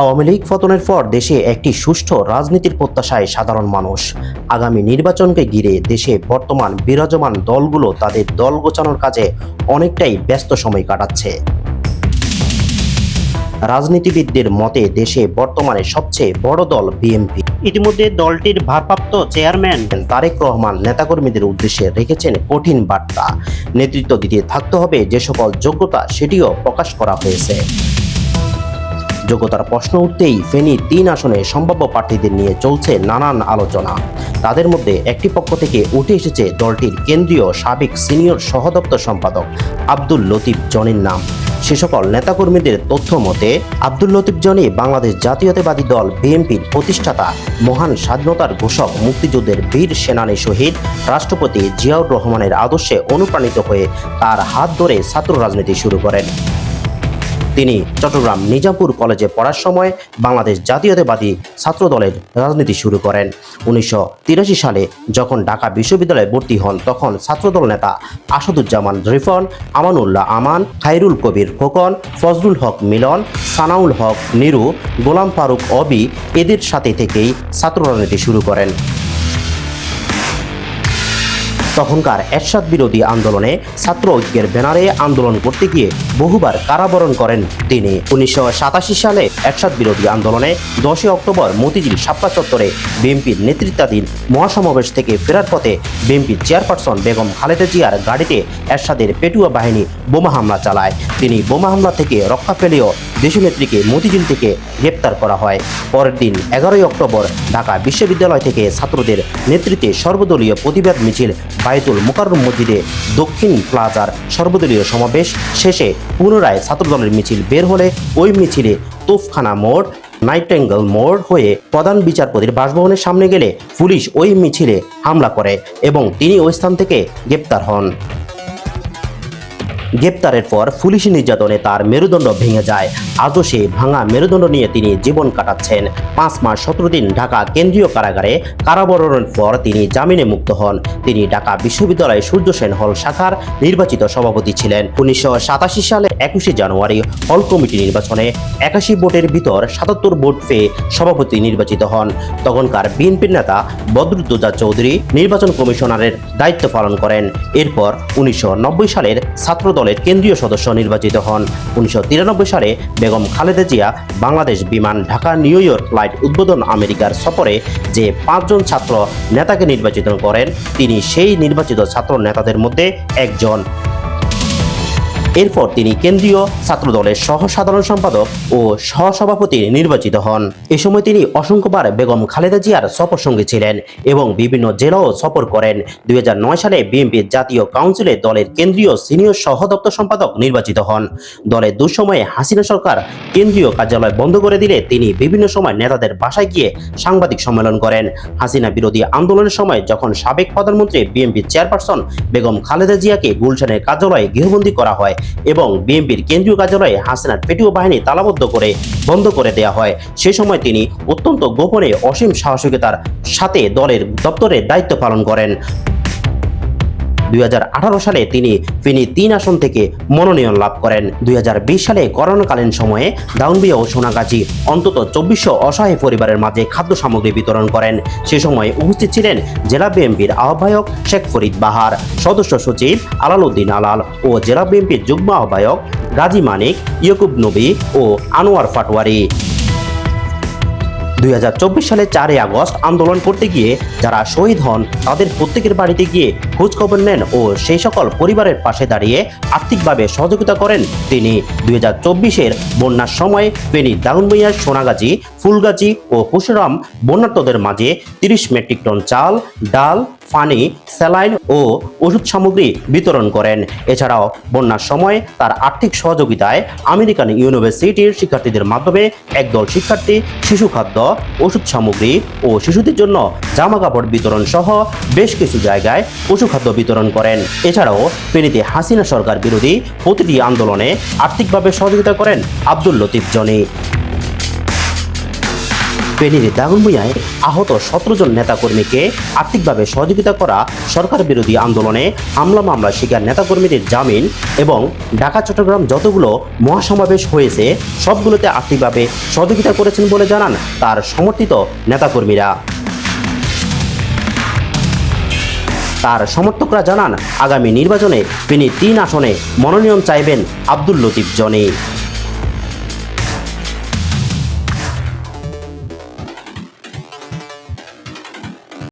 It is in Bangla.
আওয়ামী লীগ পতনের পর দেশে একটি সুষ্ঠু রাজনীতির প্রত্যাশায় সাধারণ মানুষ। আগামী নির্বাচনকে ঘিরে দেশে বর্তমান বিরাজমান দলগুলো তাদের দল গোছানোর কাজে অনেকটাই ব্যস্ত সময় কাটাচ্ছে। রাজনীতিবিদদের মতে দেশে বর্তমানে সবচেয়ে বড় দল বিএনপি। ইতিমধ্যে দলটির ভারপ্রাপ্ত চেয়ারম্যান তারেক রহমান নেতাকর্মীদের উদ্দেশ্যে রেখেছেন কঠিন বার্তা। নেতৃত্ব দিতে থাকতে হবে যে সকল যোগ্যতা সেটিও প্রকাশ করা হয়েছে। যোগ্যতার প্রশ্ন উঠতেই ফেনী তিন আসনে সম্ভাব্য প্রার্থীদের নিয়ে চলছে নানান আলোচনা। তাদের মধ্যে একটি পক্ষ থেকে উঠে এসেছে দলটির কেন্দ্রীয় সাবেক সিনিয়র সহদপ্তর সম্পাদক আব্দুল লতিফ জনির নাম। সে সকল নেতাকর্মীদের তথ্য মতে, আব্দুল লতিফ জনি বাংলাদেশ জাতীয়তাবাদী দল বিএনপির প্রতিষ্ঠাতা, মহান স্বাধীনতার ঘোষক, মুক্তিযুদ্ধের বীর সেনানী শহীদ, রাষ্ট্রপতি জিয়াউর রহমানের আদর্শে অনুপ্রাণিত হয়ে তার হাত ধরে ছাত্র রাজনীতি শুরু করেন। তিনি চট্টগ্রাম নিজামপুর কলেজে পড়ার সময় বাংলাদেশ জাতীয়তাবাদী ছাত্র দলের রাজনীতি শুরু করেন। উনিশশো তিরাশি সালে যখন ঢাকা বিশ্ববিদ্যালয়ে ভর্তি হন, তখন ছাত্রদল নেতা আসাদুজ্জামান রিফন, আমানুল্লাহ আমান খাইরুল কবির খোকন, ফজলুল হক মিলন, সানাউল হক নিরু, গোলাম ফারুক অবি এদের সাথে থেকেই ছাত্র রাজনীতি শুরু করেন। তখনকার এরশাদ বিরোধী আন্দোলনে ছাত্র ঐক্যের ব্যানারে আন্দোলন করতে গিয়ে বহুবার কারাবরণ করেন তিনি। উনিশশো সাতাশি সালে এরশাদ বিরোধী আন্দোলনে দশই অক্টোবর মতিঝিল সাপ্পা চত্বরে বিএনপির নেতৃত্বাধীন মহাসমাবেশ থেকে ফেরার পথে বিএনপির চেয়ারপারসন বেগম খালেদা জিয়ার গাড়িতে এরশাদের পেটুয়া বাহিনী বোমা হামলা চালায়। তিনি বোমা হামলা থেকে রক্ষা পেলেও দেশনেত্রীকে মতিঝিল থেকে গ্রেপ্তার করা হয়। পরের দিন এগারোই অক্টোবর ঢাকা বিশ্ববিদ্যালয় থেকে ছাত্রদের নেতৃত্বে সর্বদলীয় প্রতিবাদ মিছিল বায়তুল মোকাররম মসজিদে দক্ষিণ প্লাজার সর্বদলীয় সমাবেশ শেষে পুনরায় ছাত্রদলের মিছিল বের হলে ওই মিছিলে তোফখানা মোড় নাইটেঙ্গল মোড় হয়ে প্রধান বিচারপতির বাসভবনের সামনে গেলে পুলিশ ওই মিছিলে হামলা করে এবং তিনি ওই স্থান থেকে গ্রেপ্তার হন। গ্রেপ্তারের পর পুলিশি নির্যাতনে তার মেরুদণ্ড ভেঙে যায়। আজও সে ভাঙা মেরুদণ্ড নিয়ে তিনি জীবন কাটাচ্ছেন। পাঁচ মাস সতেরো দিন ঢাকা কেন্দ্রীয় কারাগারে কারাবরণের পর তিনি জামিনে মুক্ত হন। তিনি ঢাকা বিশ্ববিদ্যালয় সূর্য সেন হল শাখার নির্বাচিত সভাপতি ছিলেন। উনিশশো সাতাশি সালে একুশে জানুয়ারি হল কমিটি নির্বাচনে একাশি ভোটের ভিতর সাতাত্তর ভোট পেয়ে সভাপতি নির্বাচিত হন। তখনকার বিএনপির নেতা বদরুদ্দোজা চৌধুরী নির্বাচন কমিশনারের দায়িত্ব পালন করেন। এরপর উনিশশো নব্বই সালের ছাত্র দলের কেন্দ্রীয় সদস্য নির্বাচিত হন। উনিশশো তিরানব্বই সালে বেগম খালেদা জিয়া বাংলাদেশ বিমান ঢাকা নিউ ইয়র্ক ফ্লাইট উদ্বোধন আমেরিকার সফরে যে পাঁচজন ছাত্র নেতাকে নির্বাচিত করেন, তিনি সেই নির্বাচিত ছাত্র নেতাদের মধ্যে একজন। এরপর তিনি কেন্দ্রীয় ছাত্র দলের সহ সাধারণ সম্পাদক ও সহসভাপতি নির্বাচিত হন। এ সময় তিনি অসংখ্যবার বেগম খালেদা জিয়ার সফর সঙ্গে ছিলেন এবং বিভিন্ন জেলাও সফর করেন। দুই হাজার নয় সালে বিএনপির জাতীয় কাউন্সিলে দলের কেন্দ্রীয় সিনিয়র সহ দপ্তর সম্পাদক নির্বাচিত হন। দলের দুঃসময়ে হাসিনা সরকার কেন্দ্রীয় কার্যালয় বন্ধ করে দিলে তিনি বিভিন্ন সময় নেতাদের বাসায় গিয়ে সাংবাদিক সম্মেলন করেন। হাসিনা বিরোধী আন্দোলনের সময় যখন সাবেক প্রধানমন্ত্রী বিএনপির চেয়ারপারসন বেগম খালেদা জিয়াকে গুলশানের কার্যালয়ে গৃহবন্দী করা হয় এবং বিএনপির কেন্দ্রীয় কার্যালয়ে হাসিনার পেটিও বাহিনী তালাবদ্ধ করে বন্ধ করে দেয়া হয়। সে সময় তিনি অত্যন্ত গোপনে অসীম সাহসিকতার সাথে দলের দপ্তরের দায়িত্ব পালন করেন। দুই হাজার আঠারো সালে তিনি ফেনী তিন আসন থেকে মনোনয়ন লাভ করেন। দুই হাজার বিশ সালে করোনাকালীন সময়ে দাউনবিয়া ও সোনাগাজী অন্তত চব্বিশশো অসহায় পরিবারের মাঝে খাদ্য সামগ্রী বিতরণ করেন। সে সময় উপস্থিত ছিলেন জেলা বিএনপির আহ্বায়ক শেখ ফরিদ বাহার, সদস্য সচিব আলালউদ্দিন আলাল ও জেলা বিএনপির যুগ্ম আহ্বায়ক গাজী মানিক, ইয়কুব নবী ও আনোয়ার ফাটোয়ারি দুই হাজার চব্বিশ সালে চারই আগস্ট আন্দোলন করতে গিয়ে যারা শহীদ হন, তাদের প্রত্যেকের বাড়িতে গিয়ে খোঁজখবর নেন ও সেই সকল পরিবারের পাশে দাঁড়িয়ে আর্থিকভাবে সহযোগিতা করেন তিনি। দুই হাজার চব্বিশের বন্যার সময় ফেনী মৈয়ার সোনাগাজী, ফুলগাজী ও পুষরাম বন্যার্তদের মাঝে তিরিশ মেট্রিক টন চাল, ডাল পানি, স্যালাইন ও ওষুধ সামগ্রী বিতরণ করেন। এছাড়াও বন্যার সময় তার আর্থিক সহযোগিতায় আমেরিকান ইউনিভার্সিটির শিক্ষার্থীদের মাধ্যমে একদল শিক্ষার্থী শিশু খাদ্য, ওষুধ সামগ্রী ও শিশুদের জন্য জামা কাপড় বিতরণ সহ বেশ কিছু জায়গায় পশু খাদ্য বিতরণ করেন। এছাড়াও ফেনীতে হাসিনা সরকার বিরোধী প্রতিটি আন্দোলনে আর্থিকভাবে সহযোগিতা করেন আব্দুল লতিফ জনি। ফেনীর দাগনভূঞায় আহত সতেরো জন নেতাকর্মীকে আর্থিকভাবে সহযোগিতা করা সরকার বিরোধী আন্দোলনে হামলা মামলা শিকার নেতাকর্মীদের জামিন এবং ঢাকা, চট্টগ্রাম যতগুলো মহাসমাবেশ হয়েছে, সবগুলোতে আর্থিকভাবে সহযোগিতা করেছেন বলে জানান তার সমর্থিত নেতাকর্মীরা। তার সমর্থকরা জানান, আগামী নির্বাচনে তিনি তিন আসনে মনোনয়ন চাইবেন আব্দুল লতিফ জনি।